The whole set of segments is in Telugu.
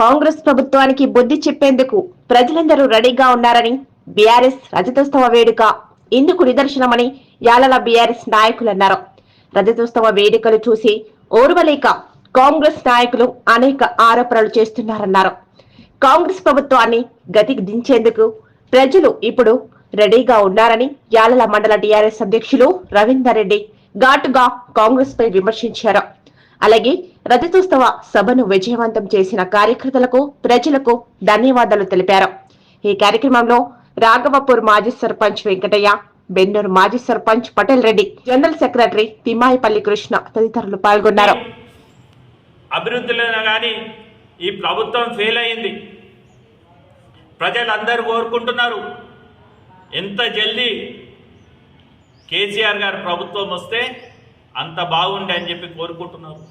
కాంగ్రెస్ ప్రభుత్వానికి బుద్ధి చెప్పేందుకు ప్రజలందరూ రెడీగా ఉన్నారని బీఆర్ఎస్ రజతోత్సవ వేడుక ఇందుకు నిదర్శనమని యాలల బీఆర్ఎస్ నాయకులు అన్నారు. రజతోత్సవ వేడుకలు చూసి ఓర్వలేక కాంగ్రెస్ నాయకులు అనేక ఆరోపణలు చేస్తున్నారన్నారు. కాంగ్రెస్ ప్రభుత్వాన్ని గతికి దించేందుకు ప్రజలు ఇప్పుడు రెడీగా ఉన్నారని యాలల మండల టీఆర్ఎస్ అధ్యక్షులు రవీందర్ రెడ్డి ఘాటుగా కాంగ్రెస్ పై విమర్శించారు. అలాగే రజతోత్సవ సభను విజయవంతం చేసిన కార్యకర్తలకు ప్రజలకు ధన్యవాదాలు తెలిపారు. ఈ కార్యక్రమంలో రాఘవపూర్ మాజీ సర్పంచ్ వెంకటయ్య బెన్నూరు మాజీ సర్పంచ్ పటేల్ రెడ్డి జనరల్ సెక్రటరీ తిమ్మాయిపల్లి కృష్ణ తదితరులు పాల్గొన్నారు. అభివృద్ధిలో కానీ ఈ ప్రభుత్వం ఫెయిల్ అయింది. ప్రజలందరూ కోరుకుంటున్నారు. ఎంత జల్దీ కేసీఆర్ గారు ప్రభుత్వం వస్తే అంత బాగుండే అని చెప్పి కోరుకుంటున్నారు.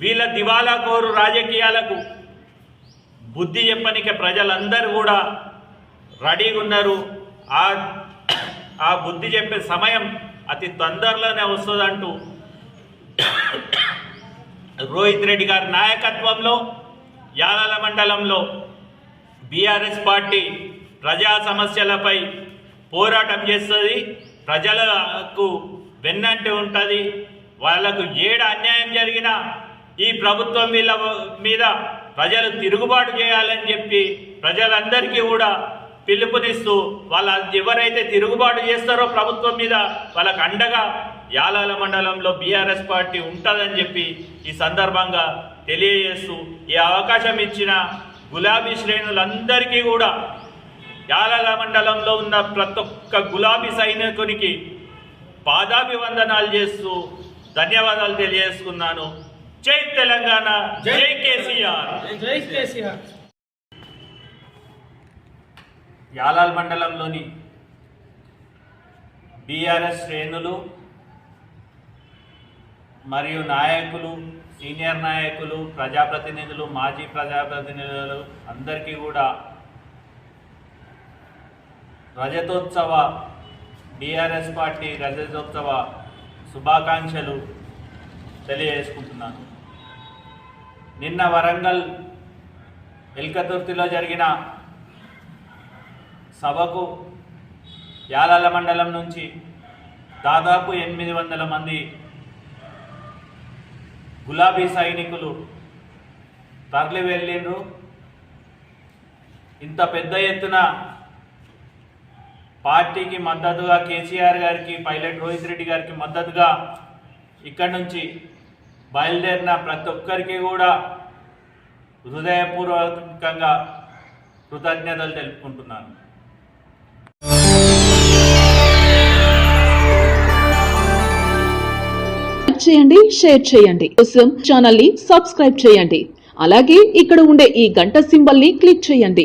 వీళ్ళ దివాలా కోరు రాజకీయాలకు బుద్ధి చెప్పనిక ప్రజలందరూ కూడా రెడీగా ఉన్నారు. ఆ ఆ బుద్ధి చెప్పే సమయం అతి తొందరలోనే వస్తుందంటూ రోహిత్ రెడ్డి గారి నాయకత్వంలో యాలల మండలంలో బీఆర్ఎస్ పార్టీ ప్రజా సమస్యలపై పోరాటం చేస్తుంది. ప్రజలకు వెన్నంటి ఉంటుంది. వాళ్ళకు ఏడు అన్యాయం జరిగినా ఈ ప్రభుత్వం వీళ్ళ మీద ప్రజలు తిరుగుబాటు చేయాలని చెప్పి ప్రజలందరికీ కూడా పిలుపునిస్తూ వాళ్ళ ఎవరైతే తిరుగుబాటు చేస్తారో ప్రభుత్వం మీద వాళ్ళకు అండగా యాలాల మండలంలో బీఆర్ఎస్ పార్టీ ఉంటుందని చెప్పి ఈ సందర్భంగా తెలియజేస్తూ ఈ అవకాశం ఇచ్చిన గులాబీ శ్రేణులందరికీ కూడా యాలాల మండలంలో ఉన్న ప్రతి ఒక్క గులాబీ సైనికునికి పాదాభివందనాలు చేస్తూ ధన్యవాదాలు తెలియజేసుకున్నాను. జై తెలంగాణ జై కేసీఆర్. జై కేసీఆర్. యాలాల్ మండలంలోని బీఆర్ఎస్ శ్రేణులు మరియు నాయకులు సీనియర్ నాయకులు ప్రజాప్రతినిధులు మాజీ ప్రజాప్రతినిధులు అందరికీ కూడా రజతోత్సవ బీఆర్ఎస్ పార్టీ రజతోత్సవ శుభాకాంక్షలు తెలియజేసుకుంటున్నాను. నిన్న వరంగల్ ఎల్కతుర్తిలో జరిగిన సభకు యాలాల మండలం నుంచి దాదాపు ఎనిమిది వందల మంది గులాబీ సైనికులు తరలి వెళ్ళిండ్రు ఇంత పెద్ద ఎత్తున పార్టీకి మద్దతుగా కేసీఆర్ గారికి పైలట్ రోహిత్ రెడ్డి గారికి మద్దతుగా ఇక్కడి నుంచి బయలుదేరిన ప్రతి ఒక్కరికి కూడా హృదయపూర్వకంగా కృతజ్ఞతలు తెలుపుకుంటున్నాను. చేయండి షేర్ చేయండి. కోసం ఛానల్ని సబ్స్క్రైబ్ చేయండి. అలాగే ఇక్కడ ఉండే ఈ గంట సింబల్ని క్లిక్ చేయండి.